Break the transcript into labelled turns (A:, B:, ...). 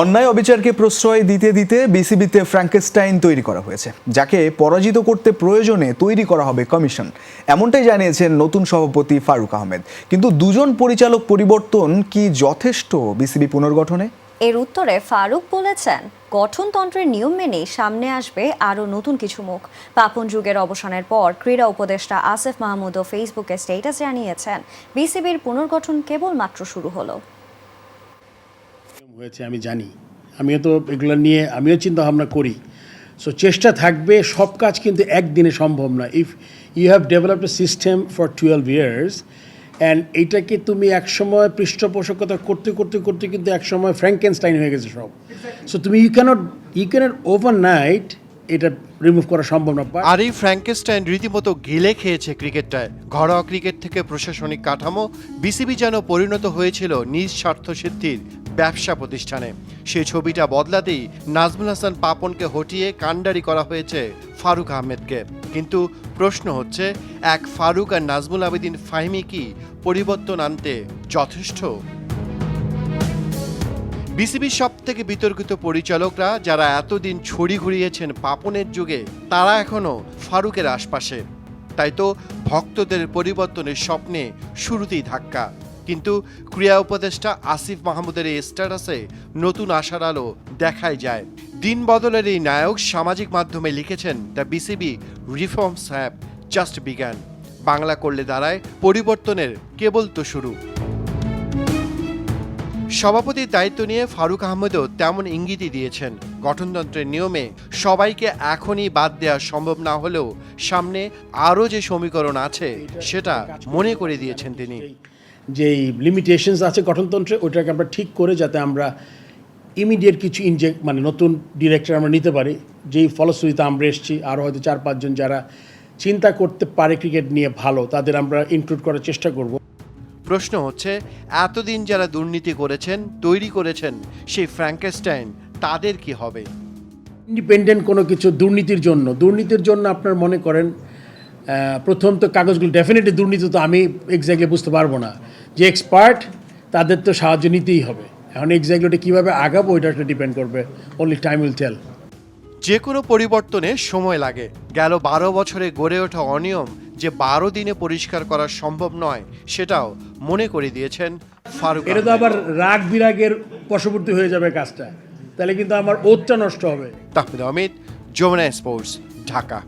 A: অন্যায় অবিচারকে প্রশ্রয় দিতে দিতে বিসিবিতে ফ্র্যাঙ্কেস্টাইন তৈরি করা হয়েছে, যাকে পরাজিত করতে প্রয়োজনে তৈরি করা হবে কমিশন। এমনটাই জানিয়েছেন নতুন সভাপতি ফারুক আহমেদ। কিন্তু দুজন পরিচালক পরিবর্তন কি যথেষ্ট বিসিবি পুনর্গঠনে?
B: এর উত্তরে ফারুক বলেছেন, গঠনতন্ত্রের নিয়ম মেনেই সামনে আসবে আরও নতুন কিছু মুখ। পাপন যুগের অবসানের পর ক্রীড়া উপদেষ্টা আসিফ মাহমুদও ফেসবুকে স্ট্যাটাস জানিয়েছেন, বিসিবির পুনর্গঠন কেবলমাত্র শুরু হলো।
C: হয়েছে আমি জানি। আমিও তো এগুলো নিয়ে আমিও চিন্তা ভাবনা করি। সো চেষ্টা থাকবে সব কাজ কিন্তু একদিনে সম্ভব না if you have developed a system for twelve years and এইটাকে তুমি একসময় পৃষ্ঠপোষকতা করতে করতে করতে কিন্তু একসময় ফ্র্যাঙ্কেনস্টাইন হয়ে গেছে সব। সো তুমি you can't you can't overnight এটা রিমুভ করা সম্ভব না।
D: আর এই ফ্র্যাঙ্কেস্টাইন রীতিমতো গিলে খেয়েছে ক্রিকেটটায়। ঘরোয়া ক্রিকেট থেকে প্রশাসনিক কাঠামো বিসিবি যেন পরিণত হয়েছিল নিজ স্বার্থ সিদ্ধির। ব্যবসা প্রতিষ্ঠানে। সেই ছবিটা বদলাতেই নাজমুল হাসান পাপনকে হটিয়ে কাণ্ডারি করা হয়েছে ফারুক আহমেদকে। কিন্তু প্রশ্ন হচ্ছে, এক ফারুক আর নাজমুল আবেদিন ফাহিমি কি পরিবর্তন আনতে যথেষ্ট? বিসিবির সব থেকে বিতর্কিত পরিচালকরা যারা এতদিন ছড়ি ঘুরিয়েছেন পাপনের যুগে, তারা এখনও ফারুকের আশপাশে। তাই তো ভক্তদের পরিবর্তনের স্বপ্নে শুরুতেই ধাক্কা। কিন্তু ক্রিয়া উপদেষ্টা আসিফ মাহমুদের এই স্ট্যাটাসে নতুন আশার আলো দেখাই যায়। দিন বদলের এই নায়ক সামাজিক মাধ্যমে লিখেছেন, the BCB reforms have just বিজ্ঞান বাংলা করলে দাঁড়ায়, পরিবর্তনের কেবল তো শুরু। সভাপতির দায়িত্ব নিয়ে ফারুক আহমেদও তেমন ইঙ্গিতই দিয়েছেন। গঠনতন্ত্রের নিয়মে সবাইকে এখনই বাদ দেওয়া সম্ভব না হলেও সামনে আরও যে সমীকরণ আছে, সেটা মনে করে দিয়েছেন তিনি।
C: যেই লিমিটেশনস আছে গঠনতন্ত্রে ওইটাকে আমরা ঠিক করে যাতে আমরা ইমিডিয়েট কিছু ইনজেক্ট মানে নতুন ডিরেক্টর আমরা নিতে পারি। যেই ফলশ্রুতিতে আমরা এসেছি আরও হয়তো চার পাঁচজন যারা চিন্তা করতে পারে ক্রিকেট নিয়ে ভালো তাদের আমরা ইনক্লুড করার চেষ্টা করব।
D: প্রশ্ন হচ্ছে এতদিন যারা দুর্নীতি করেছেন তৈরি করেছেন সেই ফ্র্যাঙ্কেস্টাইন তাদের কি হবে?
C: ইন্ডিপেন্ডেন্ট কোনো কিছু দুর্নীতির জন্য দুর্নীতির জন্য আপনার মনে করেন প্রথম তো কাগজগুলো ডেফিনেটলি দুর্নীতি তো আমি এক্স্যাক্টলি বুঝতে পারব না। যে এক্সপার্ট তাদের তো সাহায্য নিতেই হবে। এখন এক্স্যাক্টলি ওটা কীভাবে আগাবো ওইটা ডিপেন্ড করবে। অনলি টাইম উইল টেল
D: যে কোনো পরিবর্তনে সময় লাগে। গেল বারো বছরে গড়ে ওঠা অনিয়ম যে বারো দিনে পরিষ্কার করা সম্ভব নয় সেটাও মনে করে দিয়েছেন ফারুক
C: এটা তো আবার রাগ বিরাগের বশবর্তী হয়ে যাবে কাজটা। তাহলে কিন্তু আমার ওতটা নষ্ট হবে।
D: তাহমিদ অমিত যমুনা স্পোর্টস ঢাকা।